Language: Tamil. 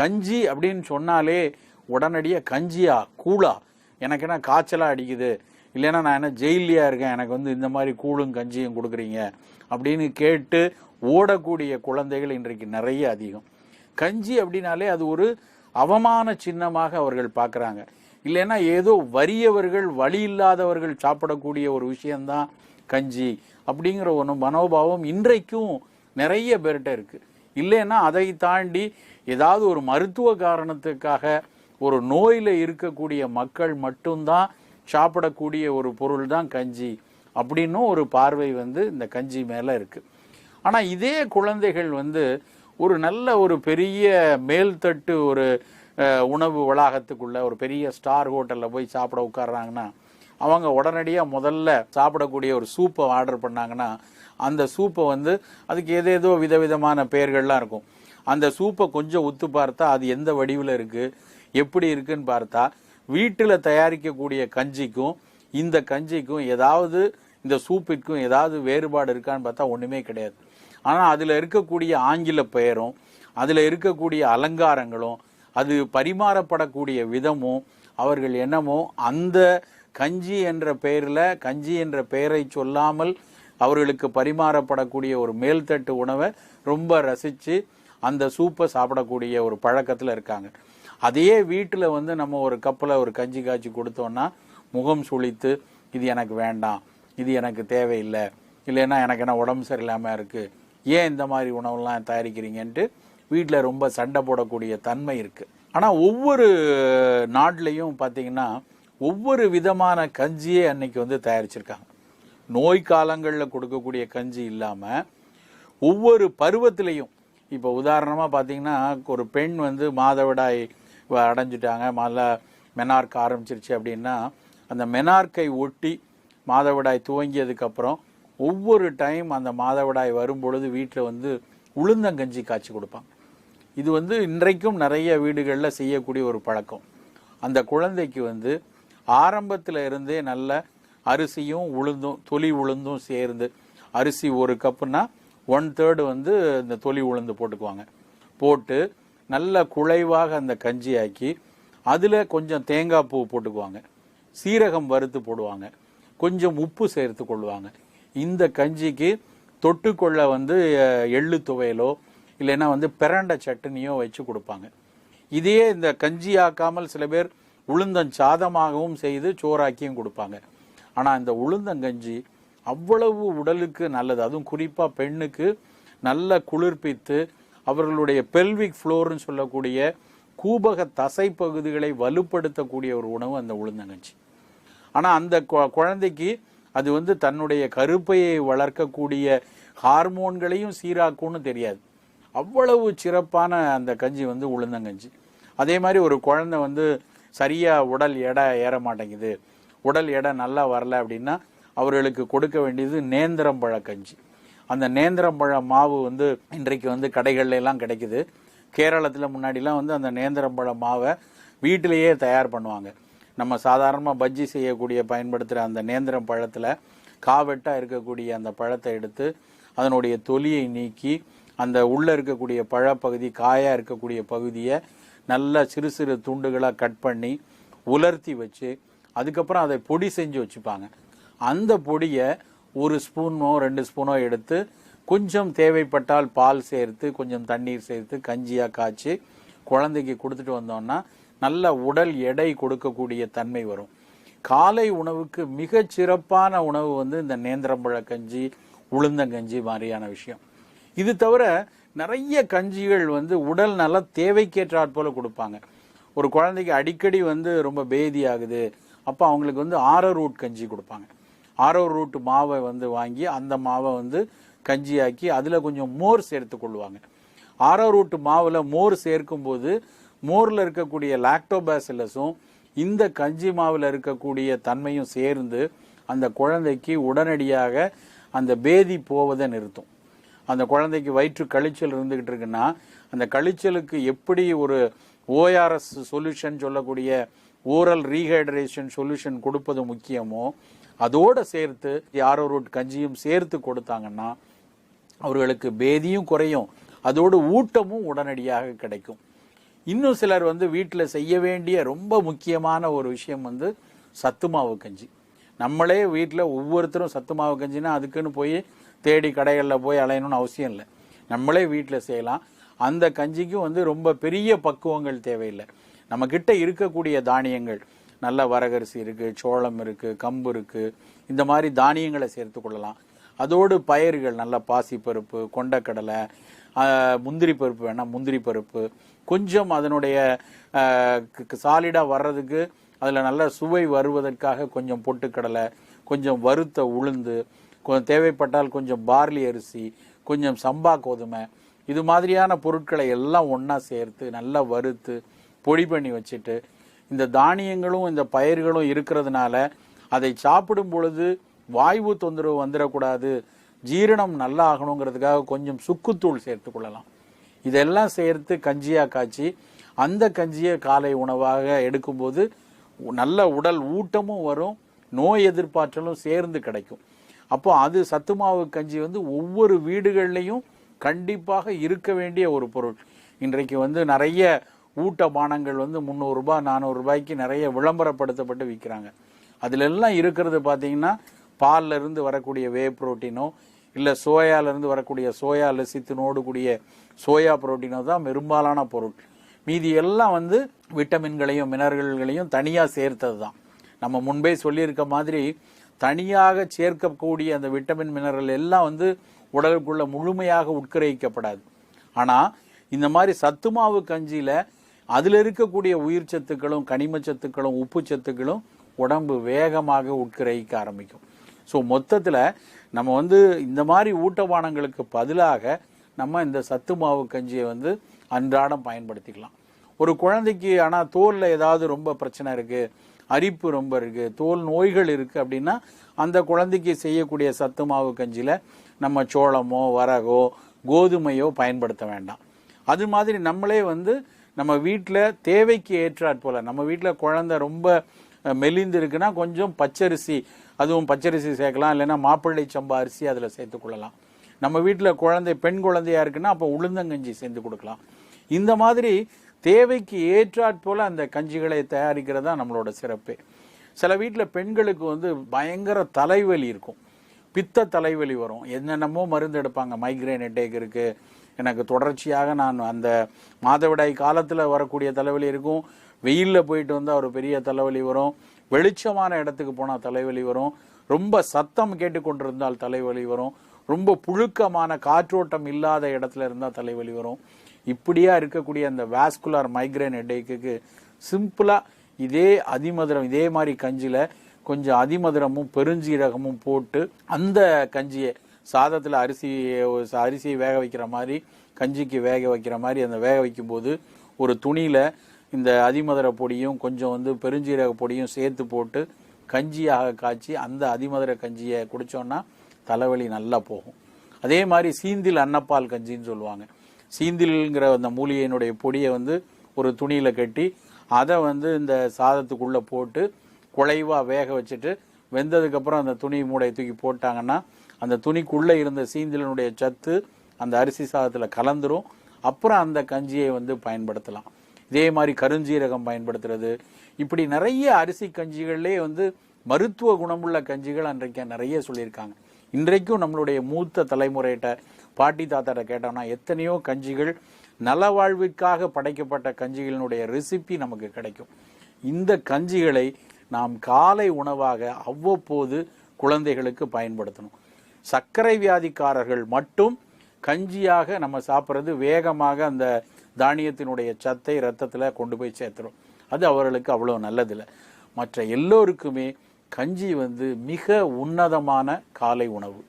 கஞ்சி அப்படின்னு சொன்னாலே உடனடியாக கஞ்சியா கூழா? எனக்கு என்ன காய்ச்சலாக அடிக்குது? இல்லைன்னா நான் என்ன ஜெயிலியா இருக்கேன்? எனக்கு வந்து இந்த மாதிரி கூழும் கஞ்சியும் கொடுக்குறீங்க? அப்படின்னு கேட்டு ஓடக்கூடிய குழந்தைகள் இன்றைக்கு நிறைய அதிகம். கஞ்சி அப்படின்னாலே அது ஒரு அவமான சின்னமாக அவர்கள் பார்க்குறாங்க. இல்லைன்னா ஏதோ வறியவர்கள் வழி இல்லாதவர்கள் சாப்பிடக்கூடிய ஒரு விஷயந்தான் கஞ்சி அப்படிங்கிற ஒரு மனோபாவம் இன்றைக்கும் நிறைய பேர்கிட்ட இருக்குது இல்லைன்னா அதை தாண்டி ஏதாவது ஒரு மருத்துவ காரணத்துக்காக ஒரு நோயில் இருக்கக்கூடிய மக்கள் மட்டும்தான் சாப்பிடக்கூடிய ஒரு பொருள் தான் கஞ்சி அப்படின்னும் ஒரு பார்வை வந்து இந்த கஞ்சி மேலே இருக்குது ஆனால் இதே குழந்தைகள் வந்து ஒரு நல்ல ஒரு பெரிய மேல்தட்டு ஒரு உணவு வளாகத்துக்குள்ள ஒரு பெரிய ஸ்டார் ஹோட்டலில் போய் சாப்பிட உட்கார்றாங்கன்னா அவங்க உடனடியாக முதல்ல சாப்பிடக்கூடிய ஒரு சூப்பை ஆர்டர் பண்ணாங்கன்னா அந்த சூப்பை வந்து அதுக்கு ஏதேதோ விதவிதமான பெயர்கள்லாம் இருக்கும். அந்த சூப்பை கொஞ்சம் உத்து பார்த்தா அது எந்த வடிவில் இருக்குது எப்படி இருக்குன்னு பார்த்தா வீட்டில் தயாரிக்கக்கூடிய கஞ்சிக்கும் இந்த கஞ்சிக்கும் ஏதாவது இந்த சூப்பிற்கும் ஏதாவது வேறுபாடு இருக்கான்னு பார்த்தா ஒன்றுமே கிடையாது. ஆனால் அதில் இருக்கக்கூடிய ஆங்கில பெயரும் அதில் இருக்கக்கூடிய அலங்காரங்களும் அது பரிமாறப்படக்கூடிய விதமும் அவர்கள் என்னமோ அந்த கஞ்சி என்ற பெயரில் கஞ்சி என்ற பெயரை சொல்லாமல் அவர்களுக்கு பரிமாறப்படக்கூடிய ஒரு மேல்தட்டு உணவை ரொம்ப ரசித்து அந்த சூப்பை சாப்பிடக்கூடிய ஒரு பழக்கத்தில் இருக்காங்க. அதையே வீட்டில் வந்து நம்ம ஒரு கப்பில் ஒரு கஞ்சி காய்ச்சி கொடுத்தோன்னா முகம் சுளித்து இது எனக்கு வேண்டாம் இது எனக்கு தேவையில்லை இல்லைன்னா எனக்கு என்ன உடம்பு சரியில்லாமல் இருக்குது ஏன் இந்த மாதிரி உணவுலாம் தயாரிக்கிறீங்கன்ட்டு வீட்டில் ரொம்ப சண்டை போடக்கூடிய தன்மை இருக்குது ஆனால் ஒவ்வொரு நாட்டிலையும் பார்த்தீங்கன்னா ஒவ்வொரு விதமான கஞ்சியே அன்னைக்கு வந்து தயாரிச்சிருக்காங்க. நோய் காலங்களில் கொடுக்கக்கூடிய கஞ்சி இல்லாமல் ஒவ்வொரு பருவத்திலையும் இப்போ உதாரணமாக பார்த்தீங்கன்னா ஒரு பெண் வந்து மாதவிடாய் வ- அடைஞ்சிட்டாங்க. மல மெனார்க் ஆரம்பிச்சிருச்சு அப்படின்னா அந்த மெனார்க்கை ஒட்டி மாதவிடாய் துவங்கியதுக்கப்புறம் ஒவ்வொரு டைம் அந்த மாதவிடாய் வரும் பொழுது வீட்டில் வந்து உளுந்தங்கஞ்சி காய்ச்சி கொடுப்பாங்க. இது வந்து இன்றைக்கும் நிறைய வீடுகளில் செய்யக்கூடிய ஒரு பழக்கம். அந்த குழந்தைக்கு வந்து ஆரம்பத்தில் இருந்தே நல்ல அரிசியும் உளுந்தும் தொலி உளுந்தும் சேர்ந்து அரிசி ஒரு கப்புனா ஒன் தேர்டு வந்து இந்த தொலி உளுந்து போட்டுக்குவாங்க. போட்டு நல்ல குழைவாக அந்த கஞ்சி ஆக்கி அதில் கொஞ்சம் தேங்காய் பூ போட்டுக்குவாங்க. சீரகம் வறுத்து போடுவாங்க. கொஞ்சம் உப்பு சேர்த்து கொள்வாங்க. இந்த கஞ்சிக்கு தொட்டுக்கொள்ள வந்து எள்ளு துவையலோ இல்லைன்னா வந்து பிரண்ட சட்னியோ வச்சு கொடுப்பாங்க. இதையே இந்த கஞ்சி ஆக்காமல் சில பேர் உளுந்தஞ்சாதமாகவும் செய்து சோறாக்கியும் கொடுப்பாங்க. ஆனால் இந்த உளுந்தங்கஞ்சி அவ்வளவு உடலுக்கு நல்லது. அதுவும் குறிப்பாக பெண்ணுக்கு நல்ல குளிர்ப்பித்து அவர்களுடைய பெல்விக் ஃப்ளோர்னு சொல்லக்கூடிய கூபக தசை பகுதிகளை வலுப்படுத்தக்கூடிய ஒரு உணவு அந்த உளுந்தங்கஞ்சி. ஆனால் அந்த கு- குழந்தைக்கு அது வந்து தன்னுடைய கருப்பையை வளர்க்கக்கூடிய ஹார்மோன்களையும் சீராக்கும்னு தெரியாது. அவ்வளவு சிறப்பான அந்த கஞ்சி வந்து உளுந்தங்கஞ்சி. அதே மாதிரி ஒரு குழந்தை வந்து சரியாக உடல் எடை ஏற மாட்டேங்குது. உடல் எடை நல்லா வரல அப்படின்னா அவர்களுக்கு கொடுக்க வேண்டியது நேந்திரம்பழ கஞ்சி. அந்த நேந்திரம்பழ மாவு வந்து இன்றைக்கு வந்து கடைகள்ல எல்லாம் கிடைக்குது. கேரளத்தில் முன்னாடிலாம் வந்து அந்த நேந்திரம்பழ மாவை வீட்டிலேயே தயார் பண்ணுவாங்க. நம்ம சாதாரணமாக பஜ்ஜி செய்யக்கூடிய பயன்படுத்துகிற அந்த நேந்திரம் பழத்தில் காவெட்டாக இருக்கக்கூடிய அந்த பழத்தை எடுத்து அதனுடைய தொலியை நீக்கி அந்த உள்ளே இருக்கக்கூடிய பழப்பகுதி காயாக இருக்கக்கூடிய பகுதியை நல்லா சிறு சிறு துண்டுகளாக கட் பண்ணி உலர்த்தி வச்சு அதுக்கப்புறம் அதை பொடி செஞ்சு வச்சுப்பாங்க. அந்த பொடியை ஒரு ஸ்பூனோ ரெண்டு ஸ்பூனோ எடுத்து கொஞ்சம் தேவைப்பட்டால் பால் சேர்த்து கொஞ்சம் தண்ணீர் சேர்த்து கஞ்சியாக காய்ச்சி குழந்தைக்கு கொடுத்துட்டு வந்தோம்னா நல்ல உடல் எடை கொடுக்கக்கூடிய தன்மை வரும். காலை உணவுக்கு மிக சிறப்பான உணவு வந்து இந்த நேந்திரம்பழ கஞ்சி உளுந்தங்கஞ்சி மாதிரியான விஷயம். இது தவிர நிறைய கஞ்சிகள் வந்து உடல் நல தேவைக்கேற்றாற் போல கொடுப்பாங்க. ஒரு குழந்தைக்கு அடிக்கடி வந்து ரொம்ப பேதி ஆகுது அப்போ அவங்களுக்கு வந்து ஆர ரூட் கஞ்சி கொடுப்பாங்க. ஆரோ ரூட் மாவை வந்து வாங்கி அந்த மாவை வந்து கஞ்சியாக்கி அதில் கொஞ்சம் மோர் சேர்த்து கொள்வாங்க. ஆரோ ரூட் மாவில் மோர் சேர்க்கும்போது மோரில் இருக்கக்கூடிய லாக்டோபாசிலஸும் இந்த கஞ்சி மாவில் இருக்கக்கூடிய தன்மையும் சேர்ந்து அந்த குழந்தைக்கு உடனடியாக அந்த பேதி போவதை நிறுத்தும். அந்த குழந்தைக்கு வயிற்று கழிச்சல் இருந்துக்கிட்டு இருக்குன்னா அந்த கழிச்சலுக்கு எப்படி ஒரு ஓஆர்எஸ் சொல்யூஷன் சொல்லக்கூடிய ஓரல் ரீஹைட்ரேஷன் சொல்யூஷன் கொடுப்பது முக்கியமோ அதோட சேர்த்து யாரோ ரூட் கஞ்சியும் சேர்த்து கொடுத்தாங்கன்னா அவர்களுக்கு பேதியும் குறையும். அதோடு ஊட்டமும் உடனடியாக கிடைக்கும். இன்னும் சிலர் வந்து வீட்டில் செய்ய வேண்டிய ரொம்ப முக்கியமான ஒரு விஷயம் வந்து சத்து மாவு கஞ்சி. நம்மளே வீட்டில் ஒவ்வொருத்தரும் சத்து மாவு கஞ்சினா அதுக்குன்னு போய் தேடி கடைகளில் போய் அலையணும்னு அவசியம் இல்லை. நம்மளே வீட்டில் செய்யலாம். அந்த கஞ்சிக்கும் வந்து ரொம்ப பெரிய பக்குவங்கள் தேவையில்லை. நம்மக்கிட்ட இருக்கக்கூடிய தானியங்கள் நல்ல வரகரிசி இருக்குது சோளம் இருக்குது கம்பு இருக்குது இந்த மாதிரி தானியங்களை சேர்த்து கொள்ளலாம். அதோடு பயிர்கள் நல்ல பாசிப்பருப்பு கொண்டக்கடலை முந்திரி பருப்பு வேணால் முந்திரி பருப்பு. கொஞ்சம் அதனுடைய சாலிடாக வர்றதுக்கு அதில் நல்ல சுவை வருவதற்காக கொஞ்சம் பொட்டுக்கடலை கொஞ்சம் வறுத்த உளுந்து கொஞ்சம் தேவைப்பட்டால் கொஞ்சம் பார்லி அரிசி கொஞ்சம் சம்பா கோதுமை. இது மாதிரியான பொருட்களை எல்லாம் ஒன்றா சேர்த்து நல்லா வறுத்து பொடி பண்ணி வச்சுட்டு இந்த தானியங்களும் இந்த பயிர்களும் இருக்கிறதுனால அதை சாப்பிடும் பொழுது வாய்வு தொந்தரவு வந்துடக்கூடாது. ஜீரணம் நல்லா ஆகணுங்கிறதுக்காக கொஞ்சம் சுக்குத்தூள் சேர்த்து கொள்ளலாம். இதெல்லாம் சேர்த்து கஞ்சியாக காய்ச்சி அந்த கஞ்சியை காலை உணவாக எடுக்கும்போது நல்ல உடல் ஊட்டமும் வரும் நோய் எதிர்ப்பாற்றலும் சேர்ந்து கிடைக்கும். அப்போ அது சத்துமாவு கஞ்சி வந்து ஒவ்வொரு வீடுகள்லையும் கண்டிப்பாக இருக்க வேண்டிய ஒரு பொருள். இன்றைக்கு வந்து நிறைய ஊட்ட பானங்கள் வந்து முந்நூறு ரூபாய் நானூறு ரூபாய்க்கு நிறைய விளம்பரப்படுத்தப்பட்டு விற்கிறாங்க. அதுல எல்லாம் இருக்கிறது பார்த்தீங்கன்னா பால்ல இருந்து வரக்கூடிய வே புரோட்டீனோ இல்லை சோயால இருந்து வரக்கூடிய சோயா லசித்தினோடு கூடிய சோயா புரோட்டீனோ தான் பெரும்பாலான பொருள். மீதி எல்லாம் வந்து விட்டமின்களையும் மினரல்களையும் தனியாக சேர்த்தது தான். நம்ம முன்பே சொல்லியிருக்க மாதிரி தனியாக சேர்க்கக்கூடிய அந்த விட்டமின் மினரல் எல்லாம் வந்து உடலுக்குள்ள முழுமையாக உட்கிரகிக்கப்படாது. ஆனால் இந்த மாதிரி சத்துமாவு கஞ்சியில் அதில் இருக்கக்கூடிய உயிர் சத்துக்களும் கனிம சத்துக்களும் உப்பு சத்துக்களும் உடம்பு வேகமாக உட்கிரகிக்க ஆரம்பிக்கும். ஸோ மொத்தத்தில் நம்ம வந்து இந்த மாதிரி ஊட்டபானங்களுக்கு பதிலாக நம்ம இந்த சத்து மாவு கஞ்சியை வந்து அன்றாடம் பயன்படுத்திக்கலாம். ஒரு குழந்தைக்கு ஆனால் தோலில் ஏதாவது ரொம்ப பிரச்சனை இருக்குது அரிப்பு ரொம்ப இருக்குது தோல் நோய்கள் இருக்குது அப்படின்னா அந்த குழந்தைக்கு செய்யக்கூடிய சத்து மாவு கஞ்சியில் நம்ம சோளமோ வரகோ கோதுமையோ பயன்படுத்த வேண்டாம். அது மாதிரி நம்மளே வந்து நம்ம வீட்டில் தேவைக்கு ஏற்றாற் போல். நம்ம வீட்டில் குழந்தை ரொம்ப மெலிந்து இருக்குன்னா கொஞ்சம் பச்சரிசி அதுவும் பச்சரிசி சேர்க்கலாம். இல்லைன்னா மாப்பிள்ளை சம்பா அரிசி அதில் சேர்த்து கொள்ளலாம். நம்ம வீட்டில் குழந்தை பெண் குழந்தையா இருக்குன்னா அப்போ உளுந்தங்கஞ்சி சேர்ந்து கொடுக்கலாம். இந்த மாதிரி தேவைக்கு ஏற்றாற் போல் அந்த கஞ்சிகளை தயாரிக்கிறது தான் நம்மளோட சிறப்பு. சில வீட்டில் பெண்களுக்கு வந்து பயங்கர தலைவலி இருக்கும். பித்த தலைவலி வரும். என்னென்னமோ மருந்து எடுப்பாங்க. மைக்ரேன் ஹெட்டேக் இருக்குது எனக்கு தொடர்ச்சியாக நான் அந்த மாதவிடாய் காலத்தில் வரக்கூடிய தலைவலி இருக்கும். வெயிலில் போயிட்டு வந்தால் ஒரு பெரிய தலைவலி வரும். வெளிச்சமான இடத்துக்கு போனால் தலைவலி வரும். ரொம்ப சத்தம் கேட்டுக்கொண்டிருந்தால் தலைவலி வரும். ரொம்ப புழுக்கமான காற்றோட்டம் இல்லாத இடத்துல இருந்தால் தலைவலி வரும். இப்படியா இருக்கக்கூடிய அந்த வேஸ்குலார் மைக்ரேன் ஹெட்டேக்கு சிம்பிளாக இதே அதிமதுரம் இதே மாதிரி கஞ்சியில் கொஞ்சம் அதிமதுரமும் பெருஞ்சீரகமும் போட்டு அந்த கஞ்சியை சாதத்தில் அரிசி அரிசியை வேக வைக்கிற மாதிரி கஞ்சிக்கு வேக வைக்கிற மாதிரி அந்த வேக வைக்கும்போது ஒரு துணியில் இந்த அதிமதுர பொடியும் கொஞ்சம் வந்து பெருஞ்சீரக பொடியும் சேர்த்து போட்டு கஞ்சியாக காய்ச்சி அந்த அதிமதுர கஞ்சியை குடித்தோன்னா தலைவலி நல்லா போகும். அதே மாதிரி சீந்தில் அன்னப்பால் கஞ்சின்னு சொல்லுவாங்க. சீந்தில்ங்கிற அந்த மூலிகையினுடைய பொடியை வந்து ஒரு துணியில் கட்டி அதை வந்து இந்த சாதத்துக்குள்ளே போட்டு குழைவாக வேக வச்சுட்டு வெந்ததுக்கப்புறம் அந்த துணி மூடையை தூக்கி போட்டாங்கன்னா அந்த துணிக்குள்ளே இருந்த சீந்திலனுடைய சத்து அந்த அரிசி சாதத்தில் கலந்துரும். அப்புறம் அந்த கஞ்சியை வந்து பயன்படுத்தலாம். இதே மாதிரி கருஞ்சீரகம் பயன்படுத்துறது. இப்படி நிறைய அரிசி கஞ்சிகள்லேயே வந்து மருத்துவ குணமுள்ள கஞ்சிகள் அன்றைக்கு நிறைய சொல்லியிருக்காங்க. இன்றைக்கும் நம்மளுடைய மூத்த தலைமுறையிட்ட பாட்டி தாத்தாட்ட கேட்டோம்னா எத்தனையோ கஞ்சிகள் நலவாழ்விற்காக படைக்கப்பட்ட கஞ்சிகளினுடைய ரெசிபி நமக்கு கிடைக்கும். இந்த கஞ்சிகளை நாம் காலை உணவாக அவ்வப்போது குழந்தைகளுக்கு பயன்படுத்தணும். சர்க்கரை வியாதிக்காரர்கள் மட்டும் கஞ்சியாக நம்ம சாப்பிட்றது வேகமாக அந்த தானியத்தினுடைய சத்தை ரத்தத்தில் கொண்டு போய் சேர்த்துரும். அது அவர்களுக்கு அவ்வளோ நல்லதில்லை. மற்ற எல்லோருக்குமே கஞ்சி வந்து மிக உன்னதமான காலை உணவு.